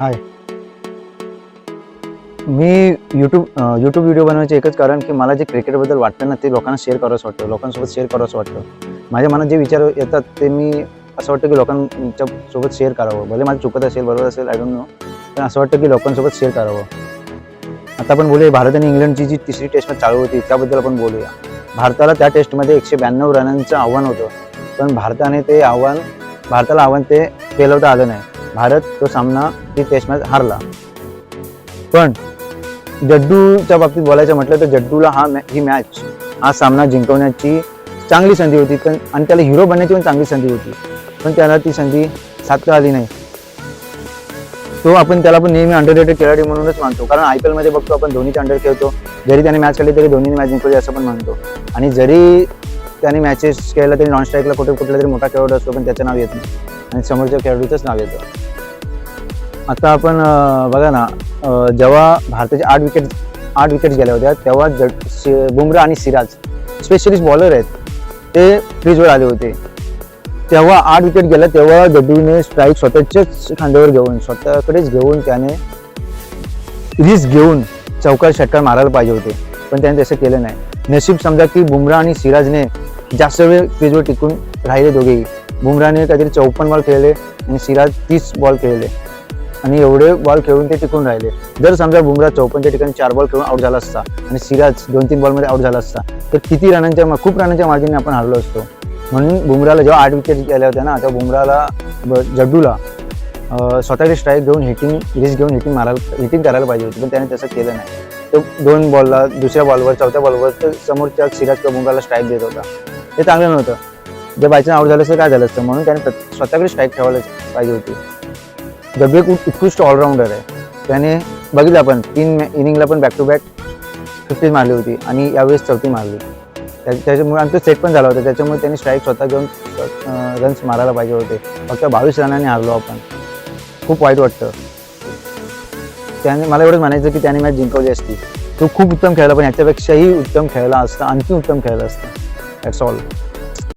हाय. मी YouTube YouTube video बनवायचे एकच कारण की मला जे क्रिकेटबद्दल वाटतं ना ते लोकांना शेअर करावंसं वाटतं. लोकांसोबत शेअर करावंसं वाटतं. माझ्या मनात जे विचार येतात ते मी असं वाटतं की लोकांच्या सोबत शेअर करावं. भले माझं चुकत असेल बरोबर असेल आय डोंट नो पण असं वाटतं की लोकांसोबत शेअर करावं. आता आपण बोलूया भारत आणि इंग्लंडची जी तिसरी टेस्ट चालू होती त्याबद्दल आपण बोलूया. भारताला त्या टेस्टमध्ये एकशे ब्याण्णव रनांचं आव्हान होतं. पण भारताने ते आव्हान भारताला आव्हान ते पेलवता आलं नाही. भारत तो सामना ती टेस्ट मॅच हारला. पण जड्डूच्या बाबतीत बोलायचं म्हटलं तर जड्डूला हा मॅ ही मॅच हा सामना जिंकवण्याची चांगली संधी होती. पण आणि त्याला हिरो बनण्याची पण चांगली संधी होती. पण त्याला ती संधी साधता आली नाही. तो आपण त्याला पण नेहमी अंडर रेटेड खेळाडू म्हणूनच मानतो. कारण आय पी एलमध्ये बघतो आपण धोनीच्या अंडर खेळतो. जरी त्याने मॅच खेळली तरी धोनीने मॅच जिंकली असं पण म्हणतो. आणि जरी त्याने मॅचेस खेळला तरी नॉन स्ट्राईकला कुठे कुठला तरी मोठा खेळाडू असतो पण त्याचं नाव येत नाही. आणि समोरच्या खेळाडूचंच नाव येतं. आता आपण बघा ना जेव्हा भारताचे आठ विकेट आठ विकेट गेल्या होत्या तेव्हा जड बुमरा आणि सिराज स्पेशलिस्ट बॉलर आहेत ते क्रीजवर आले होते. तेव्हा आठ विकेट गेल्या तेव्हा जडूने स्ट्राईक स्वतःच्याच खांद्यावर घेऊन स्वतःकडेच घेऊन त्याने रिस्क घेऊन चौकार षटकार मारायला पाहिजे होते. पण त्याने तसं केलं नाही. नशीब समजा की बुमरा आणि सिराजने जास्त वेळ क्रीजवर टिकून राहिले दोघेही. बुमराने काहीतरी चौपन्न बॉल खेळले आणि सिराज तीस बॉल खेळले. आणि एवढे बॉल खेळून ते टिकून राहिले. जर समजा बुमरा चौपन्नच्या ठिकाणी चार बॉल खेळून आउट झाला असता आणि सिराज दोन तीन बॉलमध्ये आउट झाला असता तर किती रनांच्या खूप रनांच्या मार्जिनने आपण हरलो असतो. म्हणून बुमराला जेव्हा आठ विकेट गेल्या होत्या ना तेव्हा बुमराला ब- जड्डूला स्वतःची स्ट्राईक घेऊन हिटिंग रिस्क घेऊन हिटिंग मारायला हिटिंग करायला पाहिजे होती पण त्याने तसं केलं नाही. तो दोन बॉलला दुसऱ्या बॉलवर चौथ्या बॉलवर तर समोरच्या सिराज किंवा बुमराला स्ट्राईक देत होता. ते चांगलं नव्हतं. जर बायचान्स आउट झालं असतं काय झालं असतं? म्हणून त्याने स्वतःकडे स्ट्राईक ठेवायला पाहिजे होती. जब्बू एक उत्कृष्ट ऑलराऊंडर आहे त्याने बघितलं आपण तीन इनिंगला पण बॅक टू बॅक फिफ्टी मारली होती आणि यावेळेस चौथी मारली. त्या- त्याच्यामुळे आणि तो सेट पण झाला होता. त्याच्यामुळे त्यांनी स्ट्राईक स्वतः घेऊन रन्स मारायला पाहिजे होते. फक्त बावीस रनाने हारलो आपण. खूप वाईट वाटतं. त्याने मला एवढंच म्हणायचं की त्याने मॅच जिंकवली असती. तो खूप उत्तम खेळला पण याच्यापेक्षाही उत्तम खेळला असता आणखी उत्तम खेळला असता. That's all